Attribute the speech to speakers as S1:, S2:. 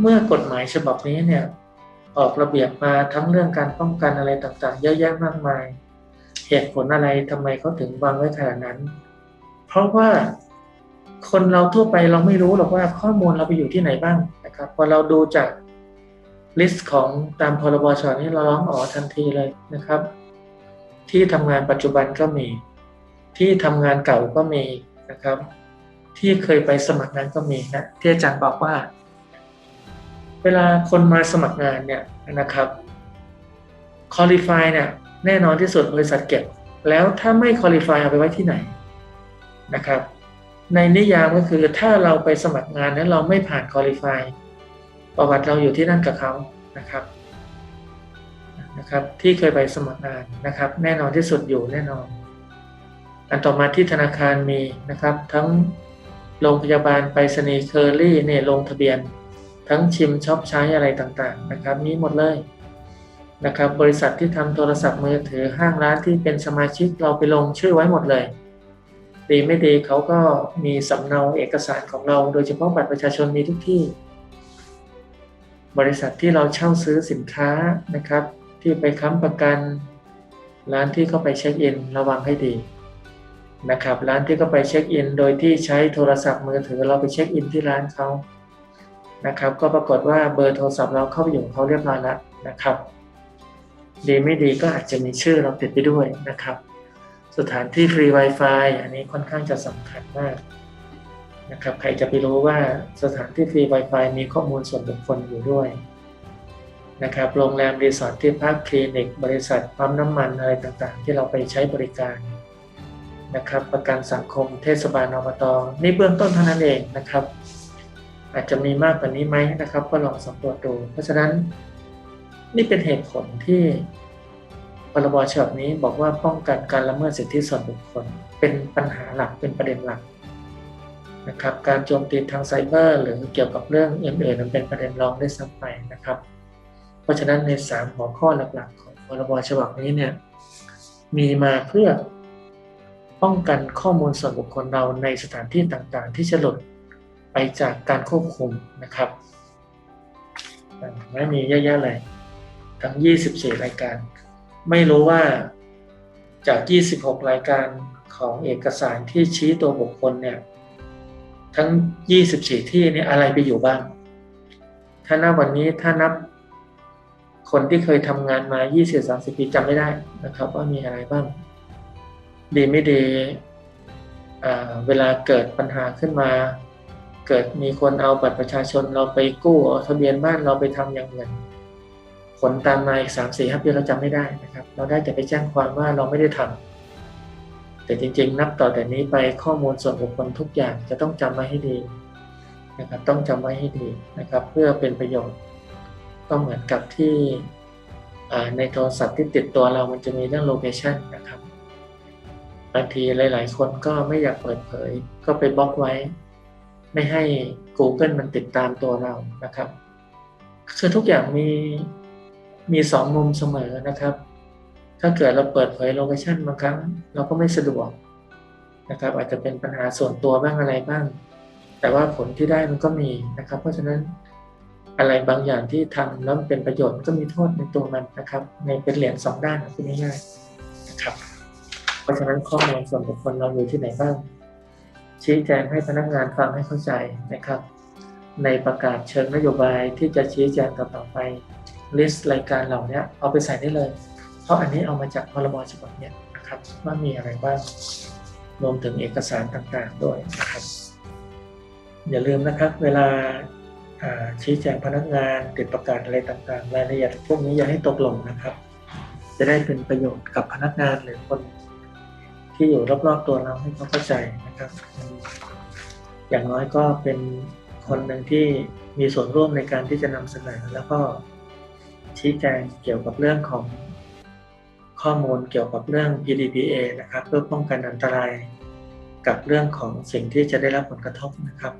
S1: เมื่อกฎหมายฉบับนี้เนี่ยออกระเบียบมาทั้งเรื่องการป้องกันอะไรต่างๆ เยอะแยะมากมาย เหตุผลอะไรทำไมเขาถึงวางไว้ขนาดนั้น เพราะว่าคนเราทั่วไปเราไม่รู้หรอกว่าข้อมูลเราไปอยู่ที่ไหนบ้างนะครับพอเราดูจากลิสต์ของตามพรบฉบับนี้เราร้องอ๋อทันทีเลยนะครับ ที่ทำงานปัจจุบันก็มี ที่ทำงานเก่าก็มีนะครับ ที่เคยไปสมัครงานก็มีนะที่อาจารย์บอกว่า เวลาคนมาสมัครงานเนี่ยนะครับคอลี่ฟายเนี่ยแน่นอนที่สุดบริษัทเก็บ แล้วถ้าไม่คอลี่ฟายเอาไปไว้ที่ไหนนะครับ ในนิยามก็คือถ้าเราไปสมัครงานแล้วเราไม่ผ่านคอลี่ฟายประวัติเราอยู่ที่นั่นกับเขานะครับนะครับที่เคยไปสมัครงานนะครับ แน่นอนที่สุดอยู่แน่นอน อันต่อมาที่ธนาคารมีนะครับ ทั้งโรงพยาบาลไปรษณีย์เคอรี่เนี่ยลงทะเบียน ทั้งชิมช็อปใช้อะไรต่างๆนะครับนี้หมดเลยนะครับบริษัทที่ทำโทรศัพท์มือถือห้างร้านที่เป็นสมาชิกเราไปลงชื่อไว้หมดเลย ดีไม่ดีเขาก็มีสำเนาเอกสารของเรา โดยเฉพาะบัตรประชาชนมีทุกที่ บริษัทที่เราเช่าซื้อสินค้านะครับ ที่ไปค้ำประกัน ร้านที่เข้าไปเช็คอินระวังให้ดี นะครับ ร้านที่เขาไปเช็คอิน โดยที่ใช้โทรศัพท์มือถือเราไปเช็คอินที่ร้านเขานะครับ ก็ปรากฏว่าเบอร์โทรศัพท์เราเข้าไปอยู่เขาเรียบร้อยแล้วนะครับ ดีไม่ดีก็อาจจะมีชื่อเราติดไปด้วยนะครับ สถานที่ฟรี Wi-Fi อันนี้ค่อนข้างจะสำคัญมากนะครับใครจะไปรู้ว่าสถานที่ฟรี Wi-Fi มีข้อมูลส่วนบุคคลอยู่ด้วยนะครับโรงแรมรีสอร์ทที่พักคลินิก บริษัทปั๊มน้ำมันอะไรต่างๆ ที่เราไปใช้บริการ นะครับ ประกันสังคมเทศบาลอบตนี่เบื้องต้นเท่านั้นเองนะครับ อาจจะมีมากกว่านี้ไหมนะครับ ก็ลองสำรวจดู เพราะฉะนั้นนี่เป็นเหตุผลที่พรบฉบับนี้บอกว่าป้องกันการละเมิดสิทธิส่วนบุคคล เป็นปัญหาหลักเป็นประเด็นหลักนะครับการโจมตีทางไซเบอร์ หรือเกี่ยวกับเรื่องอื่นๆมันเป็นประเด็นรองได้ซ้ำไปนะครับ เพราะฉะนั้นใน 3 หัวข้อหลักๆ ของพรบฉบับนี้เนี่ยมีมาเพื่อ ป้องกันข้อมูลส่วนบุคคลเราในสถานที่ต่างๆ ที่จะหลุดไปจากการควบคุมนะครับไม่มีเยอะๆเลยทั้ง 24 รายการ ไม่รู้ว่าจาก 26 รายการของเอกสารที่ชี้ตัวบุคคลเนี่ย ทั้ง 24 ที่นี่อะไรไปอยู่บ้าง ถ้านับวันนี้ถ้านับคนที่เคยทำงานมา 20-30 ปีจำไม่ได้นะครับ ว่ามีอะไรบ้าง ดีไม่ดีเวลาเกิดปัญหาขึ้นมา เกิดมีคนเอาบัตรประชาชนเราไปกู้เอาทะเบียนบ้านเราไปทำอย่างเงินผลตามมาอีกสามสี่ห้าปีเราจำไม่ได้นะครับ เราได้จะไปแจ้งความว่าเราไม่ได้ทำแต่จริง ๆ นับต่อแต่นี้ไปข้อมูลส่วนบุคคลทุกอย่างจะต้องจำไว้ให้ดีนะครับต้องจำไว้ให้ดีนะครับ เพื่อเป็นประโยชน์ก็เหมือนกับที่ในโทรศัพท์ที่ติดตัวเรามันจะมีเรื่องโลเคชันนะครับ บางทีหลาย ๆ คนก็ไม่อยากเปิดเผย ก็ไปบล็อกไว้ ไม่ให้ Google มันติดตามตัวเรานะครับ คือทุกอย่างมีมีสองมุมเสมอนะครับ ถ้าเกิดเราเปิดเผยโลเคชันบางครั้ง เราก็ไม่สะดวกนะครับ อาจจะเป็นปัญหาส่วนตัวบ้างอะไรบ้าง แต่ว่าผลที่ได้มันก็มีนะครับ เพราะฉะนั้นอะไรบางอย่างที่ทำแล้วเป็นประโยชน์ก็มีโทษในตัวมันนะครับ ในเป็นเหรียญสองด้านพูดง่ายๆนะครับ เพราะฉะนั้นข้อมูลส่วนบุคคลเราอยู่ที่ไหนบ้าง ชี้แจงให้พนักงานฟังให้เข้าใจนะครับ ในประกาศเชิงนโยบายที่จะชี้แจงต่อไปลิสต์รายการเหล่านี้เอาไปใส่ได้เลย เพราะอันนี้เอามาจากพรบฉบับนี้นะครับว่ามีอะไรบ้างรวมถึงเอกสารต่างๆด้วยนะครับอย่าลืมนะครับเวลาชี้แจงพนักงานติดประกาศอะไรต่างๆ รายละเอียดพวกนี้อย่าให้ตกหล่นนะครับ จะได้เป็นประโยชน์กับพนักงานหรือคน ที่อยู่รอบๆตัวเราให้เขาเข้าใจนะครับ อย่างน้อยก็เป็นคนหนึ่งที่มีส่วนร่วมในการที่จะนำเสนอ แล้วก็ชี้แจงเกี่ยวกับเรื่องของข้อมูลเกี่ยวกับเรื่อง PDPA นะครับ เพื่อป้องกันอันตรายกับเรื่องของสิ่งที่จะได้รับผลกระทบนะครับ